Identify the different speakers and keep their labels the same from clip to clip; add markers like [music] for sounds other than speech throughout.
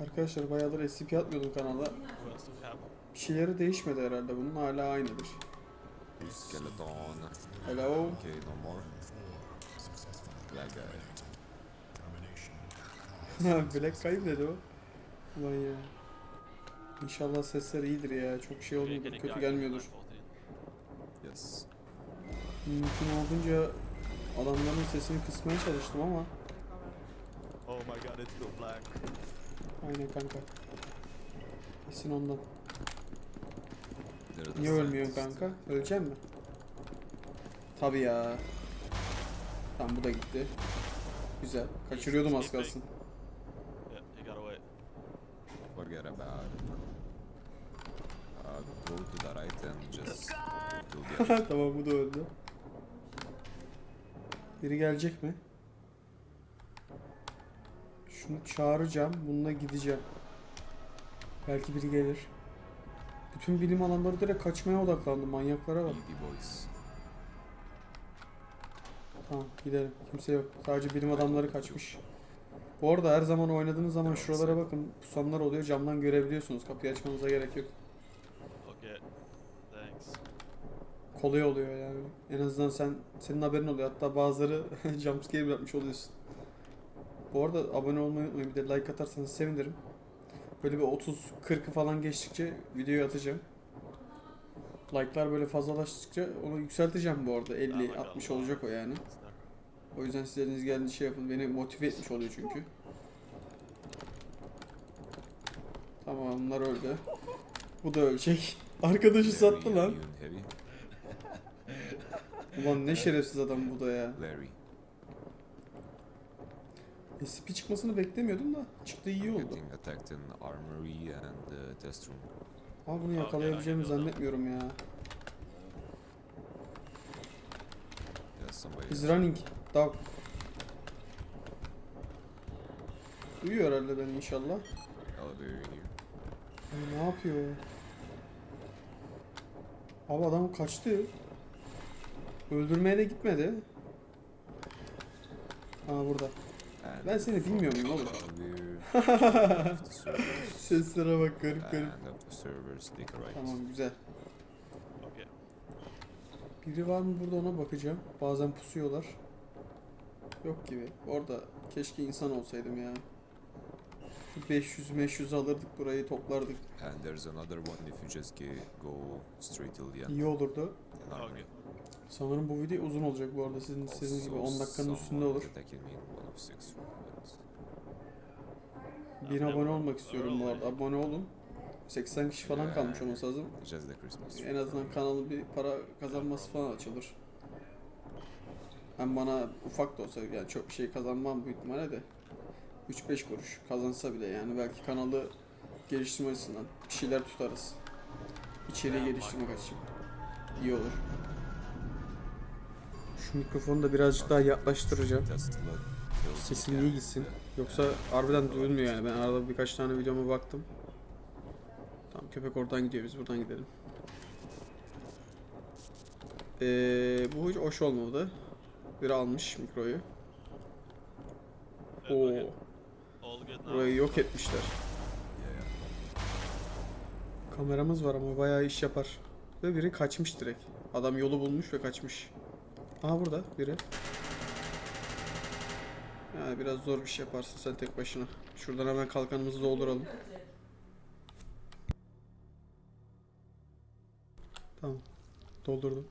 Speaker 1: Arkadaşlar bayağıdır SCP atmıyordum kanala. Bir şeyleri değişmedi herhalde bunun hala aynıdır.
Speaker 2: Skeleton.
Speaker 1: Hello.
Speaker 2: Okay, no more. That guy.
Speaker 1: Black kayıp dedi o. Ulan ya. İnşallah sesler iyidir ya. Çok şey olmuyordur. Kötü gelmiyordur.
Speaker 3: at 14.
Speaker 2: Yes.
Speaker 1: Mümkün olduğunca adamların sesini kısmaya çalıştım ama
Speaker 3: Oh my god, it's still black.
Speaker 1: Aynen kanka. Kesin ondan. Niye ölmüyorsun kanka? Ölecek mi? Tabii ya. Tamam bu da gitti. Güzel. Kaçırıyordum az kalsın.
Speaker 2: Forget about it. Uh, go to the right and just [laughs] the
Speaker 1: tamam bu da öldü. Biri gelecek mi? Şunu çağıracağım. Bununla gideceğim. Belki biri gelir. Bütün bilim alanları direkt kaçmaya odaklandı. Manyaklara bak. Tamam gidelim. Kimse yok. Sadece bilim adamları kaçmış. Bu arada her zaman oynadığınız zaman şuralara bakın. Pusanlar oluyor. Camdan görebiliyorsunuz. Kapıyı açmanıza gerek yok. Kolay oluyor yani. En azından sen senin haberin oluyor. Hatta bazıları [laughs] jumpscare yapmış oluyorsun. Bu arada abone olmayı unutmayın. Bir de like atarsanız sevinirim. Böyle bir 30-40'ı falan geçtikçe videoyu atacağım. Like'lar böyle fazlalaştıkça onu yükselteceğim bu arada. 50-60 olacak o yani. O yüzden siz eliniz geldiğince şey yapın. Beni motive etmiş oluyor çünkü. Tamam bunlar öldü. Bu da ölecek. [laughs] Arkadaşı sattı lan. Ulan ne şerefsiz adam bu da ya.
Speaker 2: Larry.
Speaker 1: SCP çıkmasını beklemiyordum da çıktı iyi oldu.
Speaker 2: And uh, test room.
Speaker 1: Ama bunu yakalayabileceğimi zannetmiyorum ya. He's running. Dog. Duyuyor herhalde beni inşallah. Ay, ne yapıyor? Abi adam kaçtı. Öldürmeye de gitmedi. Ha burada. Ben seni bilmiyor muyum oğlum? [laughs] Seslere bak garip garip. Tamam güzel. Biri var mı burada ona bakacağım. Bazen pusuyorlar. Yok gibi. Orada keşke insan olsaydım ya. Şu 500 500 alırdık burayı toplardık.
Speaker 2: And there's another one if you just go straight till the end.
Speaker 1: İyi olurdu.
Speaker 3: Okay.
Speaker 1: Sanırım bu video uzun olacak bu arada. Sizin istediğiniz gibi 10
Speaker 2: Also,
Speaker 1: dakikanın üstünde olur. 1000 abone olmak istiyorum bu arada. Abone olun. 80 kişi falan kalmış olması lazım. En azından kanalın bir para kazanması falan açılır. Hem bana ufak da olsa yani çok bir şey kazanmam büyük ihtimalle de 3-5 kuruş kazansa bile yani belki kanalı geliştirme açısından bir şeyler tutarız. İçeriği geliştirmek açısından. İyi olur. Mikrofonu da birazcık daha yaklaştıracağım.
Speaker 2: Me.
Speaker 1: iyi gitsin. Yoksa harbiden duyulmuyor yani. Ben arada birkaç tane videoma baktım. Tamam köpek oradan gidiyor biz buradan gidelim. Ee, bu hiç hoş olmadı. Biri almış mikroyu. Oo, burayı yok etmişler. Kameramız var ama bayağı iş yapar. Ve biri kaçmış direkt. Adam yolu bulmuş ve kaçmış. Aha burada biri. Yani biraz zor bir şey yaparsın sen tek başına. Şuradan hemen kalkanımızı dolduralım. Tamam. Doldurdum.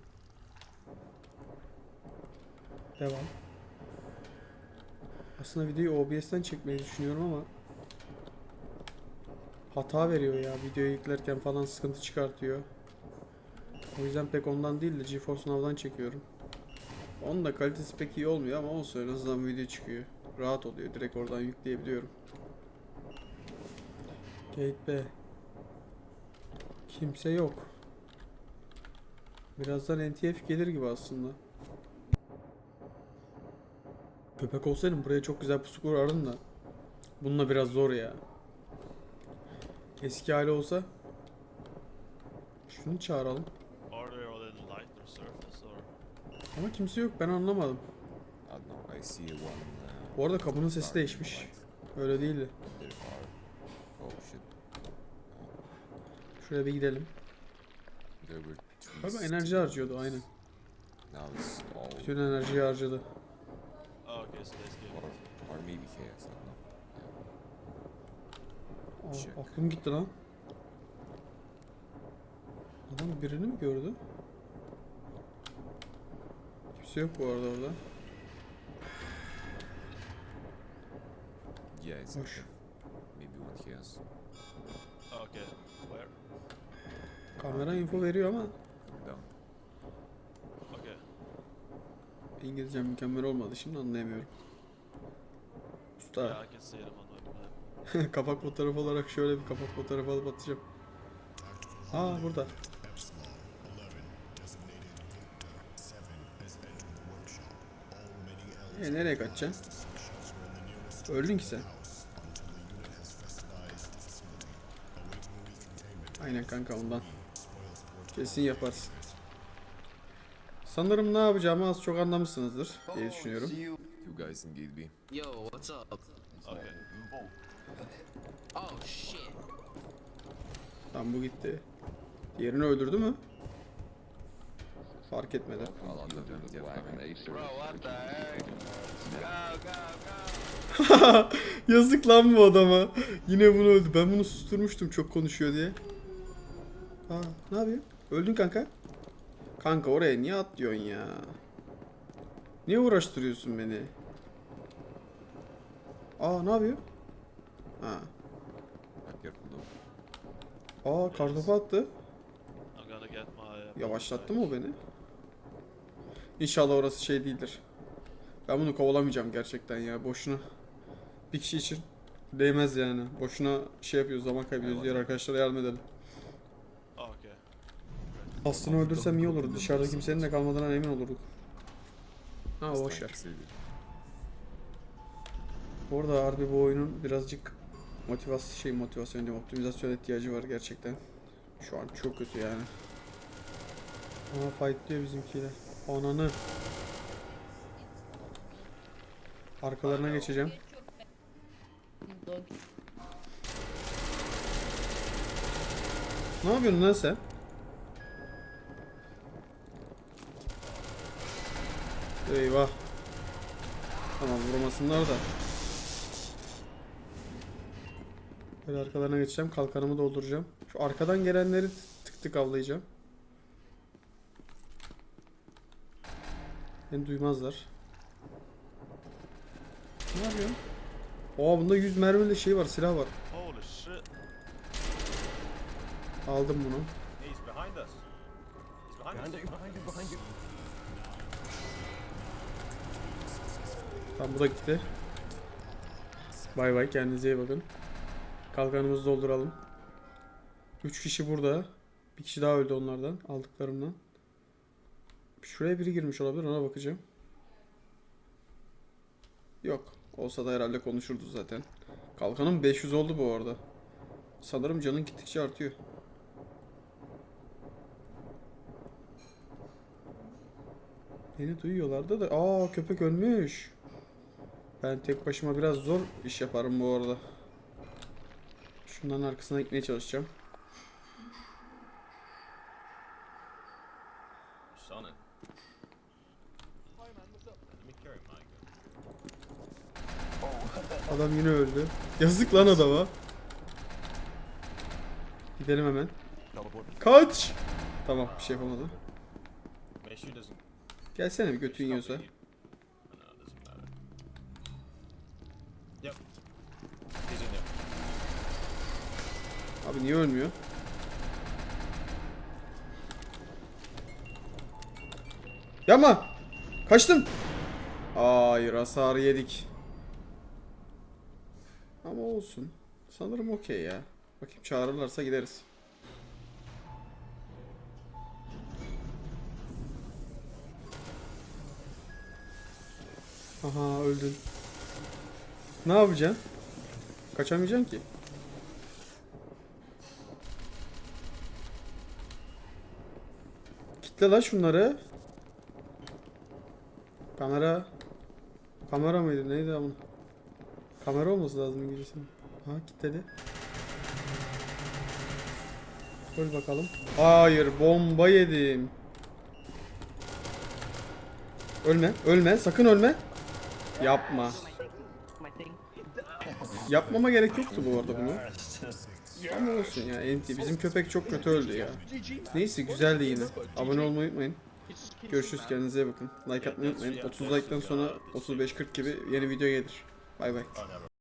Speaker 1: Devam. Aslında videoyu OBS'ten çekmeyi düşünüyorum ama hata veriyor ya videoyu yüklerken falan sıkıntı çıkartıyor. O yüzden pek ondan değil de GeForce Now'dan çekiyorum. Onun da kalitesi pek iyi olmuyor ama olsun en azından video çıkıyor. Rahat oluyor. Direkt oradan yükleyebiliyorum. Gate B. Kimse yok. Birazdan NTF gelir gibi aslında. Köpek olsaydım buraya çok güzel pusu kurardım da. Bununla biraz zor ya. Eski hali olsa şunu çağıralım. Ama kimse yok ben anlamadım.
Speaker 2: I don't know. I see one. Uh,
Speaker 1: Bu arada kapının sesi değişmiş. Öyle değildi.
Speaker 2: Are
Speaker 1: Şuraya bir gidelim. Galiba enerji harcıyordu aynen. Bütün enerjiyi harcadı.
Speaker 3: Oh.
Speaker 1: Aa, aklım gitti lan. Adam birini mi gördü? Kimse yok bu arada orada.
Speaker 2: Yeah, it's
Speaker 1: Hoş.
Speaker 2: Maybe one chaos.
Speaker 3: Okay, where?
Speaker 1: Kamera info veriyor ama
Speaker 2: down.
Speaker 3: Okay.
Speaker 1: İngilizcem mükemmel olmadı şimdi anlayamıyorum. Usta
Speaker 3: Yeah, I can see them on the map. [laughs]
Speaker 1: kapak fotoğrafı olarak şöyle bir kapak fotoğrafı alıp atacağım. Aa burada. E nereye kaçacaksın? Öldün ki sen. Aynen kanka ondan. Kesin yaparsın. Sanırım ne yapacağımı az çok anlamışsınızdır diye düşünüyorum.
Speaker 2: You guys in Gate B.
Speaker 4: Yo, what's up?
Speaker 3: Okay.
Speaker 4: Oh shit.
Speaker 1: Tam bu gitti. Diğerini öldürdü mü?
Speaker 4: Go, [laughs] go.
Speaker 1: Yazık lan bu adama. Yine bunu öldü. Ben bunu susturmuştum çok konuşuyor diye. Aa, ne yapıyor? Öldün kanka. Kanka oraya niye atlıyorsun ya? Niye uğraştırıyorsun beni? Aa ne yapıyor? Ha. Aa kartopu attı.
Speaker 3: Uh,
Speaker 1: Yavaşlattı mı o beni? İnşallah orası şey değildir. Ben bunu kovalamayacağım gerçekten ya boşuna. Bir kişi için değmez yani. Boşuna şey yapıyoruz zaman kaybediyoruz. Diğer arkadaşlara yardım edelim.
Speaker 3: Okay.
Speaker 1: Aslında öldürsem iyi olurdu. Dışarıda kimsenin de kalmadığından emin olurduk. Ha
Speaker 2: It's
Speaker 1: boş
Speaker 2: time
Speaker 1: ver.
Speaker 2: to save it.
Speaker 1: Bu arada harbi bu oyunun birazcık motivasyon şey motivasyon değil optimizasyon ihtiyacı var gerçekten. Şu an çok kötü yani. Ama fight diyor bizimkiyle. Ananı. Arkalarına geçeceğim. Ne yapıyorsun lan sen? Eyvah. Tamam vurmasınlar da. Böyle arkalarına geçeceğim. Kalkanımı dolduracağım. Şu arkadan gelenleri tık tık avlayacağım. Beni duymazlar. Ne yapıyorsun? Aa bunda 100 mermili şey var, silah var. Aldım bunu. Tamam bu da gitti. Bay bay kendinize iyi bakın. Kalkanımızı dolduralım. 3 kişi burada. Bir kişi daha öldü onlardan aldıklarımdan. Şuraya biri girmiş olabilir ona bakacağım. Yok. Olsa da herhalde konuşurdu zaten. Kalkanım 500 oldu bu arada. Sanırım canın gittikçe artıyor. Beni duyuyorlardı da. Aa köpek ölmüş. Ben tek başıma biraz zor iş yaparım bu arada. Şundan arkasına gitmeye çalışacağım.
Speaker 5: Sonnet. Hi man, what's up? Let me carry my gun.
Speaker 1: Adam yine öldü. Yazık lan adama. Gidelim hemen. Kaç! Tamam bir şey yapamadı.
Speaker 5: Make sure he doesn't.
Speaker 1: Gelsene bir götün yiyorsa. Abi niye ölmüyor? Yapma! Kaçtım! Hayır hasar yedik. Ama olsun. Sanırım okey ya. Bakayım çağırırlarsa gideriz. Aha öldün. Ne yapacaksın? Kaçamayacaksın ki. Kitle la şunları. Kamera. Kamera mıydı neydi ama? Kamera olması lazım İngilizce. Ha kilitledi. Öl bakalım. Hayır bomba yedim. Ölme, ölme, sakın ölme. Yapma. Yapmama gerek yoktu bu arada bunu. Ama olsun ya. Bizim köpek çok kötü öldü ya. Neyse güzeldi yine. Abone olmayı unutmayın. Görüşürüz kendinize iyi bakın. Like atmayı unutmayın. 30 like'tan sonra 35-40 gibi yeni video gelir. Bay bay.